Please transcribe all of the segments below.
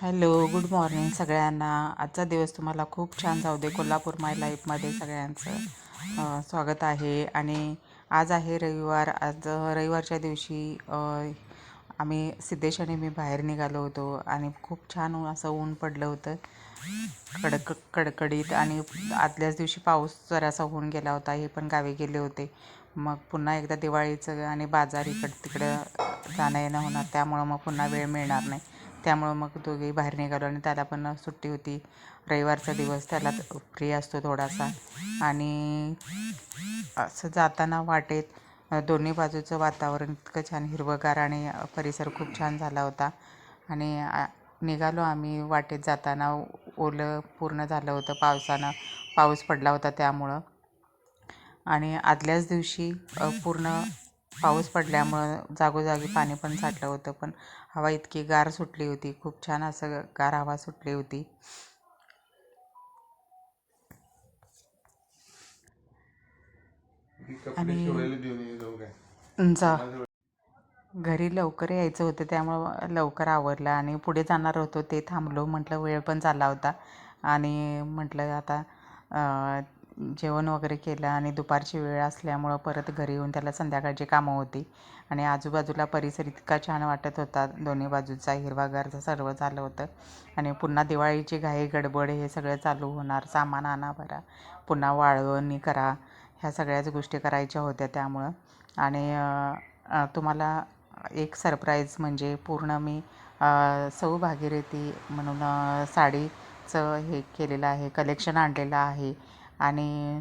Hello good morning सगळ्यांना. आजचा दिवस तुम्हाला खूप छान जाऊ दे कोल्हापूर माय लाईफमध्ये सगळ्यांचं स्वागत आहे. आणि आज आहे रविवार. आज रविवारच्या दिवशी आम्ही सिद्धेश आणि मी बाहेर निघालो होतो आणि खूप छान असं ऊन पडलं होतं. कडक कडकडीत आणि आदल्याच दिवशी पाऊस जरासा होऊन गेला होता. हे पण गावी गेले होते. मग पुन्हा एकदा दिवाळीचं आणि बाजार इकडं तिकडं जाणं येणं होणार. त्यामुळं मग पुन्हा वेळ मिळणार नाही. त्यामुळं मग दोघेही बाहेर निघालो आणि त्याला पण सुट्टी होती. रविवारचा दिवस त्याला फ्री असतो थोडासा. आणि असं जाताना वाटेत दोन्ही बाजूचं वातावरण इतकं छान हिरवंगार आणि परिसर खूप छान झाला होता. आणि निघालो आम्ही वाटेत जाताना ओलं पूर्ण झालं होतं पावसानं. पाऊस पडला होता त्यामुळं. आणि आदल्याच दिवशी पूर्ण पाऊस पडल्यामुळं जागोजागी पाणी पण साठलं होतं पण हवा इतकी गार सुटली होती. खूप छान असं गार हवा सुटली होती. काय? जा. घरी लवकर यायचं होतं त्यामुळं लवकर आवरलं आणि पुढे जाणार होतो ते थांबलो. म्हटलं वेळ पण झाला होता. आणि म्हटलं आता जेवण वगैरे केलं आणि दुपारची वेळ असल्यामुळं परत घरी येऊन त्याला संध्याकाळची कामं होती. आणि आजूबाजूला परिसर इतका छान वाटत होता. दोन्ही बाजूचा हिरवागारचं सर्व झालं होतं. आणि पुन्हा दिवाळीची घाई गडबड हे सगळं चालू होणार. सामान आणा भरा पुन्हा वाळवणी करा. ह्या सगळ्याच गोष्टी करायच्या होत्या त्यामुळं. आणि तुम्हाला एक सरप्राईज म्हणजे पूर्ण मी अ, सौ भागीरथी म्हणून साडीचं हे केलेलं आहे. कलेक्शन आणलेलं आहे. आणि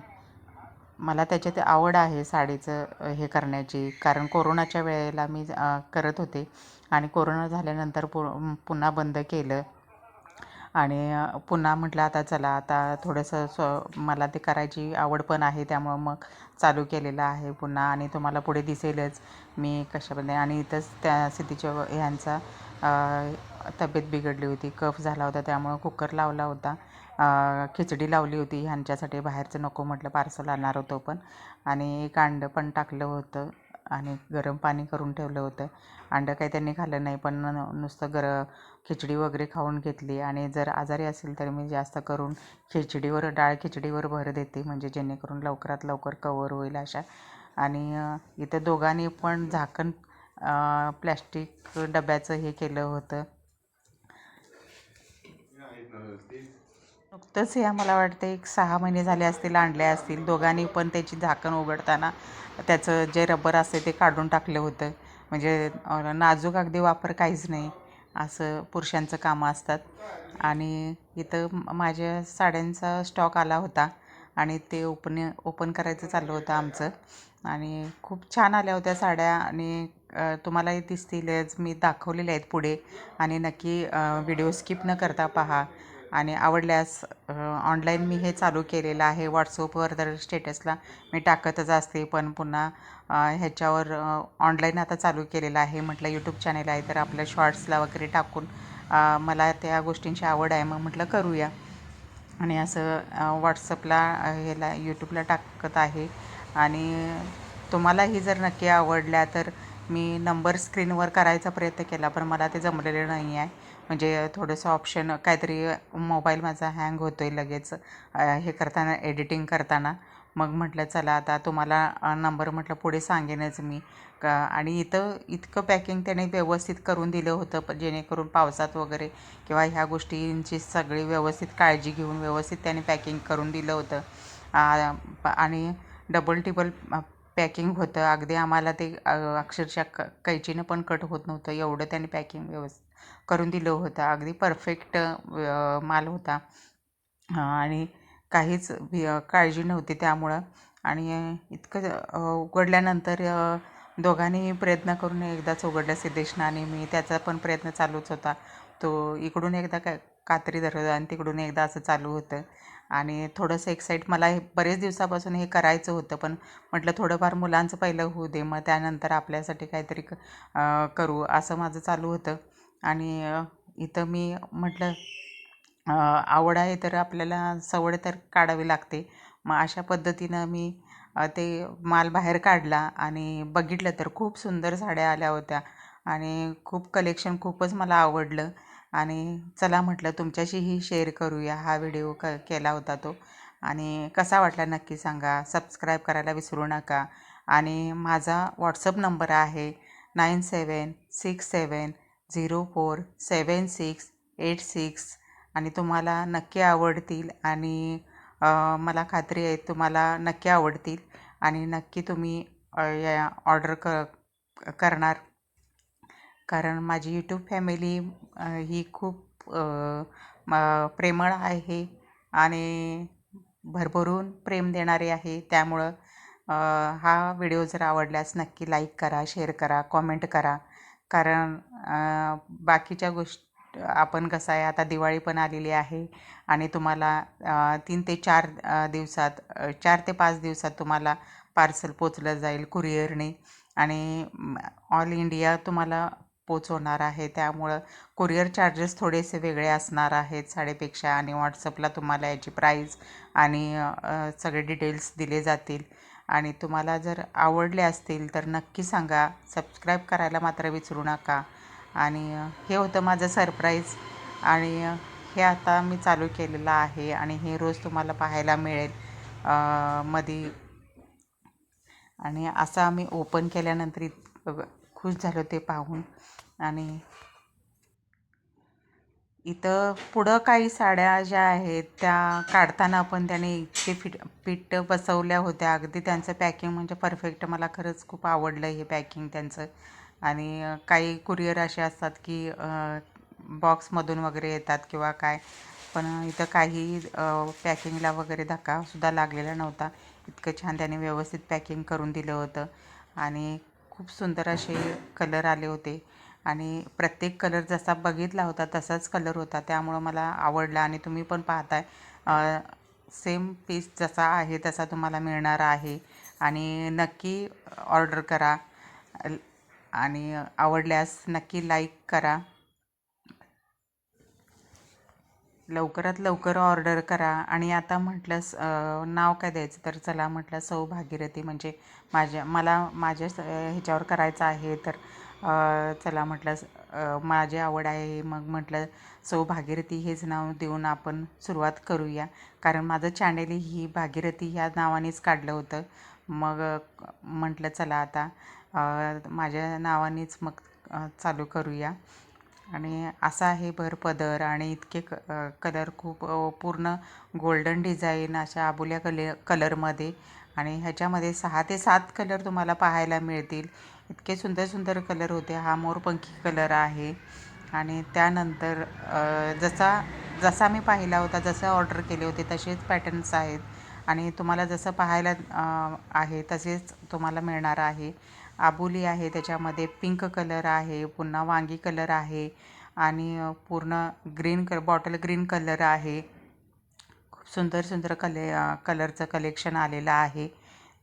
मला त्याच्यात आवड आहे साडीचं हे करण्याची. कारण कोरोनाच्या वेळेला मी करत होते आणि कोरोना झाल्यानंतर पु पुन्हा बंद केलं. आणि पुन्हा म्हटलं आता चला आता थोडंसं स्व मला ते करायची आवड पण आहे त्यामुळं मग चालू केलेलं आहे पुन्हा आणि तुम्हाला पुढे दिसेलच मी कशामध्ये आणि इथंच त्या सिद्धीच्या ह्यांचा तब्येत बिघडली होती कफ झाला होता त्यामुळं कुकर लावला होता. खिचडी लावली होती ह्यांच्यासाठी बाहेरचं नको म्हटलं पार्सल आणणार होतो पण. आणि एक अंडं पण टाकलं होतं आणि गरम पाणी करून ठेवलं होतं. अंडं काही त्यांनी खाल्लं नाही पण न- नुसतं गर खिचडी वगैरे खाऊन घेतली. आणि जर आजारी असेल तर मी जास्त करून खिचडीवर डाळ खिचडीवर भर देते म्हणजे जेणेकरून लवकरात लवकर कवर होईल अशा. आणि इथं दोघांनी पण झाकण प्लॅस्टिक डब्याचं हे केलं होतं. नुकतंच हे मला वाटतं एक सहा महिने झाले असतील आणले असतील. दोघांनी पण त्याची झाकण उघडताना त्याचं जे रबर असते ते काढून टाकलं होतं. म्हणजे नाजूक अगदी वापर काहीच नाही. असं पुरुषांचं कामं असतात. आणि इथं माझ्या साड्यांचा स्टॉक आला होता आणि ते ओपन ओपन करायचं चाललं होतं आमचं. आणि खूप छान आल्या होत्या साड्या आणि तुम्हालाही दिसतीलच. मी दाखवलेल्या आहेत पुढे. आणि नक्की व्हिडिओ स्किप न करता पहा. आणि आवडल्यास ऑनलाईन मी हे चालू केलेलं आहे. व्हॉट्सअपवर तर स्टेटसला मी टाकतच असते पण पुन्हा ह्याच्यावर ऑनलाईन आता चालू केलेलं आहे. म्हटलं यूट्यूब चॅनेल आहे तर आपल्या शॉर्ट्सला वगैरे टाकून मला त्या गोष्टींची आवड आहे. मग म्हटलं करूया. आणि असं व्हॉट्सअपला ह्याला यूट्यूबला टाकत आहे. आणि तुम्हालाही जर नक्की आवडल्या तर मी नंबर स्क्रीनवर करायचा प्रयत्न केला पण मला ते जमलेलं नाही आहे म्हणजे थोडंसं ऑप्शन काहीतरी मोबाईल माझा हँग होतो आहे लगेच हे करताना एडिटिंग करताना. मग म्हटलं चला आता तुम्हाला नंबर म्हटलं पुढे सांगेनच मी. का आणि इथं इतकं पॅकिंग त्याने व्यवस्थित करून दिलं होतं प- जेणेकरून पावसात वगैरे किंवा ह्या गोष्टींची सगळी व्यवस्थित काळजी घेऊन व्यवस्थित त्याने पॅकिंग करून दिलं होतं. आणि डबल टिबल पॅकिंग होतं. अगदी आम्हाला ते अक्षरशः क कैचीनं पण कट होत नव्हतं. एवढं त्याने पॅकिंग व्यवस्थित करून दिलं होतं. अगदी परफेक्ट माल होता. आणि काहीच भी काळजी नव्हती त्यामुळं. आणि इतकं उघडल्यानंतर दोघांनीही दोघांनी प्रयत्न करून एकदाच उघडलं. सिद्धेशनं आणि मी. त्याचा पण प्रयत्न चालूच होता. तो इकडून एकदा का कात्री धरत आणि तिकडून एकदा असं चालू होतं. आणि थोडंसं एक्साईट मला हे बरेच दिवसापासून हे करायचं होतं पण म्हटलं थोडंफार मुलांचं पहिलं होऊ दे मग त्यानंतर आपल्यासाठी काहीतरी क करू असं माझं चालू होतं. आणि इथं मी म्हटलं आवड आहे तर आपल्याला सवड तर काढावी लागते. मग अशा पद्धतीनं मी ते माल बाहेर काढला आणि बघितलं तर खूप सुंदर साड्या आल्या होत्या. आणि खूप कलेक्शन खूपच मला आवडलं. आणि चला म्हटलं तुमच्याशीही शेअर करूया हा व्हिडिओ क केला होता तो. आणि कसा वाटला नक्की सांगा. सबस्क्राईब करायला विसरू नका. आणि माझा व्हॉट्सअप नंबर आहे nine seven six seven zero four seven six eight six आणि तुम्हाला नक्की आवडतील आणि मला खात्री आहे तुम्हाला नक्की आवडतील. आणि नक्की तुम्ही या ऑर्डर क करणार कारण माझी यूट्यूब फॅमिली ही खूप म- प्रेमळ आहे आणि भरभरून प्रेम देणारी आहे. त्यामुळं हा व्हिडिओ जर आवडल्यास नक्की लाईक करा शेअर करा कॉमेंट करा. कारण बाकीच्या गोष्ट आपण कसं आहे आता दिवाळी पण आलेली आहे आणि तुम्हाला तीन ते चार दिवसात चार ते पाच दिवसात तुम्हाला पार्सल पोचलं जाईल कुरिअरने आणि ऑल इंडिया तुम्हाला पोचवणार आहे. त्यामुळं कुरिअर चार्जेस थोडेसे वेगळे असणार आहेत. साडेपेक्षा आणि व्हॉट्सअपला तुम्हाला याची प्राईज आणि सगळे डिटेल्स दिले जातील. आणि तुम्हाला जर आवडले असतील तर नक्की सांगा. सबस्क्राईब करायला मात्र विसरू नका. आणि हे होतं माझं सरप्राईज आणि हे आता मी चालू केलेलं आहे आणि हे रोज तुम्हाला पाहायला मिळेल. मध्ये आणि असं आम्ही ओपन केल्यानंतर खुश झालो ते पाहून. आणि इथं पुढं काही साड्या ज्या आहेत त्या काढताना पण त्याने इतके फिट फिट बसवल्या होत्या. अगदी त्यांचं पॅकिंग म्हणजे परफेक्ट. मला खरंच खूप आवडलं हे पॅकिंग त्यांचं. आणि काही कुरिअर असे असतात की बॉक्समधून वगैरे येतात किंवा काय. पण इथं काही पॅकिंगला वगैरे धक्कासुद्धा लागलेला नव्हता. इतकं छान त्याने व्यवस्थित पॅकिंग करून दिलं होतं. आणि खूप सुंदर असे कलर आले होते. आणि प्रत्येक कलर जसा बघितला होता तसाच कलर होता. त्यामुळं मला आवडला आणि तुम्ही पण पाहताय. सेम पीस जसा आहे तसा तुम्हाला मिळणार आहे. आणि नक्की ऑर्डर करा. आणि आवडल्यास नक्की लाईक करा. लवकरात लवकर ऑर्डर करा. आणि आता म्हटलं नाव काय द्यायचं? तर चला म्हटलं सौ भागीरथी म्हणजे माझ्या मला माझ्या स- ह्याच्यावर करायचं आहे. तर चला म्हटलं माझी आवड आहे मग म्हटलं सौ भागीरथी हेच नाव देऊन आपण सुरुवात करूया. कारण माझं चॅनेल ही भागीरथी ह्या नावानेच काढलं होतं. मग म्हटलं चला आता माझ्या नावानेच मग चालू करूया. आणि असा आहे भर पदर आणि इतके क कलर खूप पूर्ण गोल्डन डिझाईन अशा आबोल्या कले कलरमध्ये. आणि ह्याच्यामध्ये सहा ते सात कलर तुम्हाला पाहायला मिळतील. इतके सुंदर सुंदर कलर होते. हा मोरपंखी कलर आहे. आणि त्यानंतर जसा जसा मी पाहिला होता जसं ऑर्डर केले होते तसेच पॅटर्न्स आहेत. आणि तुम्हाला जसं पाहायला आहे तसेच तुम्हाला मिळणार आहे. आबोली आहे त्याच्यामध्ये पिंक कलर आहे पुन्हा वांगी कलर आहे. आणि पूर्ण ग्रीन क बॉटल ग्रीन कलर आहे. खूप सुंदर सुंदर कले कलरचं कलेक्शन आलेलं आहे.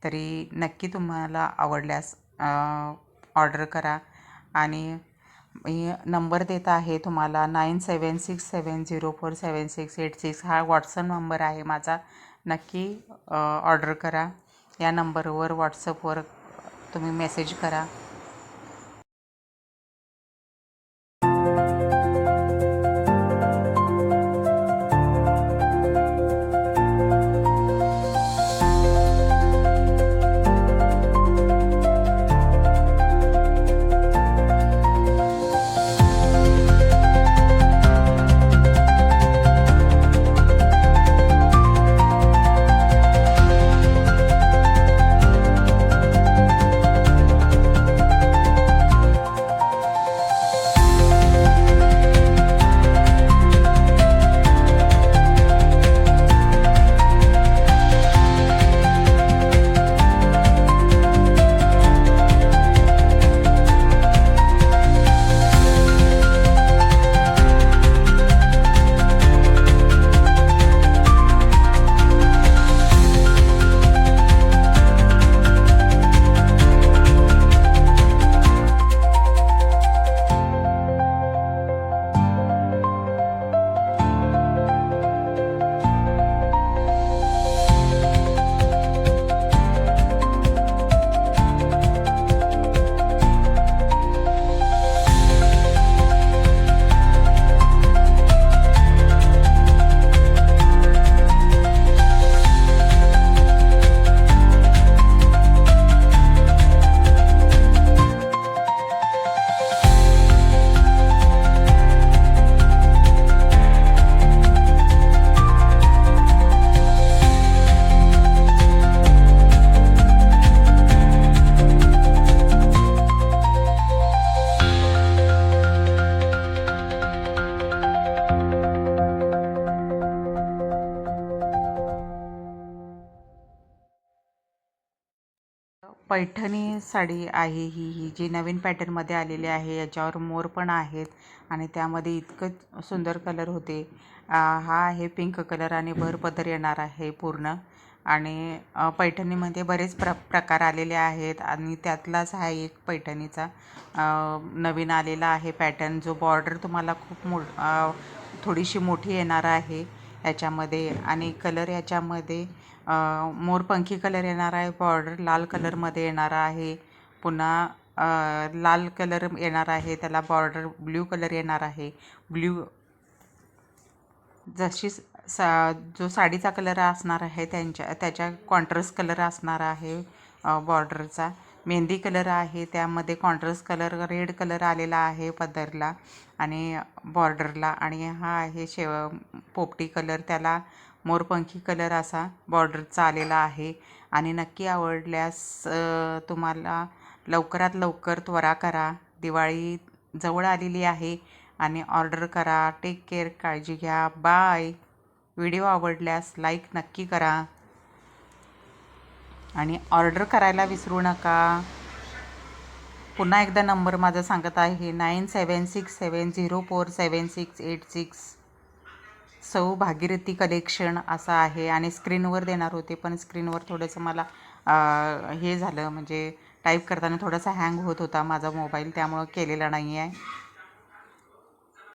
तरी नक्की तुम्हाला आवडल्यास ऑर्डर करा. आणि मी नंबर देत आहे तुम्हाला nine seven six seven zero four seven six eight six हा व्हॉट्सअप नंबर आहे माझा. नक्की ऑर्डर करा. या नंबरवर व्हॉट्सअपवर तुम्ही मेसेज करा. पैठणी साडी आहे ही ही जी नवीन पॅटर्नमध्ये आलेली आहे. याच्यावर मोर पण आहेत आणि त्यामध्ये इतकं सुंदर कलर होते. हा आहे पिंक कलर आणि भर पदर येणार आहे पूर्ण. आणि पैठणीमध्ये बरेच प्र प्रकार आलेले आहेत आणि त्यातलाच हा एक पैठणीचा नवीन आलेला आहे पॅटर्न जो बॉर्डर तुम्हाला खूप मो थोडीशी मोठी येणार आहे याच्यामध्ये. आणि कलर याच्यामध्ये मोरपंखी कलर येणार आहे बॉर्डर लाल कलरमध्ये येणार आहे पुन्हा लाल कलर येणार आहे त्याला बॉर्डर ब्ल्यू कलर येणार आहे. ब्ल्यू जशी सा जो साडीचा कलर असणार आहे त्यांच्या त्याच्या कॉन्ट्रस कलर असणार आहे बॉर्डरचा. मेहंदी कलर आहे त्यामध्ये कॉन्ट्रस कलर रेड कलर आलेला आहे पदरला आणि बॉर्डरला. आणि हा आहे शेव पोपटी कलर त्याला मोरपंखी कलर असा बॉर्डरचा आलेला आहे. आणि नक्की आवडल्यास तुम्हाला लवकरात लवकर त्वरा करा. दिवाळी जवळ आलेली आहे आणि ऑर्डर करा. टेक केअर काळजी घ्या. बाय व्हिडिओ आवडल्यास लाईक नक्की करा. आणि ऑर्डर करायला विसरू नका. पुन्हा एकदा नंबर माझा सांगत आहे. Nine seven six seven zero four seven six eight six सौ भागीरथी कलेक्शन असं आहे आणि स्क्रीनवर देणार होते पण स्क्रीनवर थोडंसं मला हे झालं. म्हणजे टाईप करताना थोडासा हँग होत होता माझा मोबाईल त्यामुळं केलेला नाही आहे